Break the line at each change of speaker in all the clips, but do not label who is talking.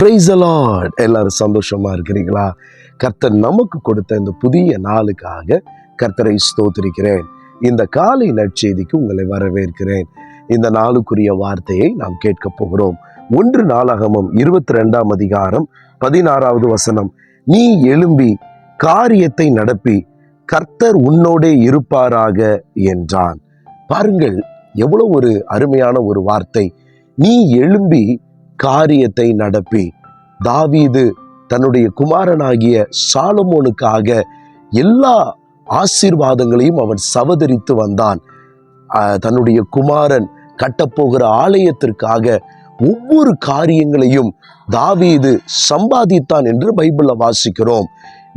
Price Lord எல்லாரும் சந்தோஷமாக இருக்கிறீங்களா? கர்த்தர் நமக்கு கொடுத்த இந்த புதிய நாளுக்காக கர்த்தரை ஸ்தோத்திரிக்கிறேன். இந்த காலை நற்செய்திக்கு உங்களை வரவேற்கிறேன். இந்த நாளுக்குரிய வார்த்தையை நாம் கேட்க போகிறோம். ஒன்று நாளாகமம் இருபத்தி ரெண்டாம் அதிகாரம் பதினாறாவது வசனம். நீ எழும்பி காரியத்தை நடப்பி கர்த்தர் உன்னோடே இருப்பாராக என்றான். பாருங்கள் எவ்வளோ ஒரு அருமையான ஒரு வார்த்தை. நீ எழும்பி காரியத்தை நடப்பி. தாவீது தன்னுடைய குமாரனாகிய சாலமோனுக்காக எல்லா ஆசீர்வாதங்களையும் அவன் சவதரித்து வந்தான். தன்னுடைய குமாரன் கட்டப்போகிற ஆலயத்திற்காக ஒவ்வொரு காரியங்களையும் தாவீது சம்பாதித்தான் என்று பைபிளில் வாசிக்கிறோம்.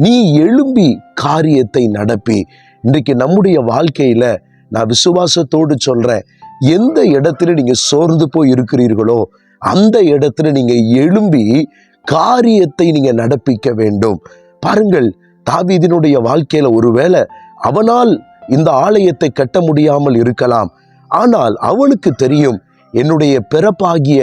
நீ எழும்பி காரியத்தை நடப்பி. இன்றைக்கு நம்முடைய வாழ்க்கையில நான் விசுவாசத்தோடு சொல்றேன் எந்த இடத்துல நீங்க சோர்ந்து போய் இருக்கிறீர்களோ அந்த இடத்துல நீங்கள் எழும்பி காரியத்தை நீங்கள் நடப்பிக்க வேண்டும். பாருங்கள் தாவீதினுடைய வாழ்க்கையில் ஒருவேளை அவனால் இந்த ஆலயத்தை கட்ட முடியாமல் இருக்கலாம். ஆனால் அவனுக்கு தெரியும் என்னுடைய பிறப்பாகிய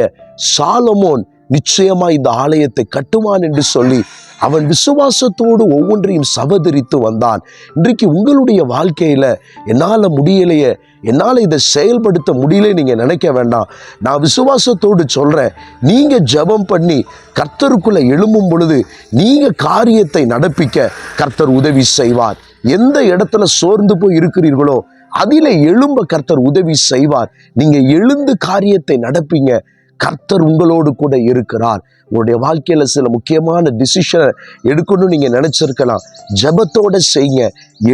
சாலமோன் நிச்சயமா இந்த ஆலயத்தை கட்டுவான் என்று சொல்லி அவன் விசுவாசத்தோடு ஒவ்வொன்றையும் சவதரித்து வந்தான். இன்றைக்கு உங்களுடைய வாழ்க்கையில் என்னால் முடியலையே என்னால் இதை செயல்படுத்த முடியல நீங்கள் நினைக்க வேண்டாம். நான் விசுவாசத்தோடு சொல்கிறேன் நீங்கள் ஜெபம் பண்ணி கர்த்தருக்குள்ளே எழும்பும் பொழுது நீங்கள் காரியத்தை நடப்பிக்க கர்த்தர் உதவி செய்வார். எந்த இடத்துல சோர்ந்து போய் இருக்கிறீர்களோ அதில் எழும்ப கர்த்தர் உதவி செய்வார். நீங்கள் எழுந்து காரியத்தை நடப்பீங்க. கர்த்தர் உங்களோடு கூட இருக்கிறார். உங்களுடைய வாழ்க்கையில் சில முக்கியமான டிசிஷனை எடுக்கணும்னு நீங்கள் நினச்சிருக்கலாம். ஜபத்தோட செய்யுங்க.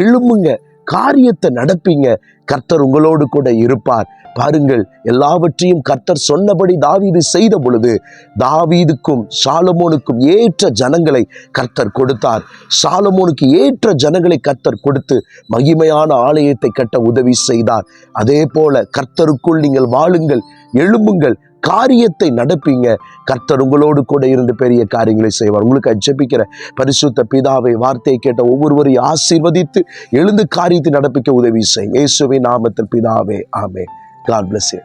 எழும்புங்க. காரியத்தை நடப்பீங்க. கர்த்தர் உங்களோடு கூட இருப்பார். பாருங்கள் எல்லாவற்றையும் கர்த்தர் சொன்னபடி தாவீது செய்த பொழுது தாவீதுக்கும் சாலமோனுக்கும் ஏற்ற ஜனங்களை கர்த்தர் கொடுத்தார். சாலமோனுக்கு ஏற்ற ஜனங்களை கர்த்தர் கொடுத்து மகிமையான ஆலயத்தை கட்ட உதவி செய்தார். அதே போல கர்த்தருக்குள் நீங்கள் வாழுங்கள் எழும்புங்கள். காரியத்தை நடப்பீங்க. கர்த்தர் உங்களோடு கூட இருந்து பெரிய காரியங்களை செய்வார். உங்களுக்கு அச்சபிக்கிற பரிசுத்த பிதாவை வார்த்தையை கேட்ட ஒவ்வொருவரையும் ஆசீர்வதித்து எழுந்து காரியத்தை நடப்பிக்க உதவி செய்யும் இயேசுவை நாமத்தில் பிதாவே ஆமே காட் பிளஸ் யூ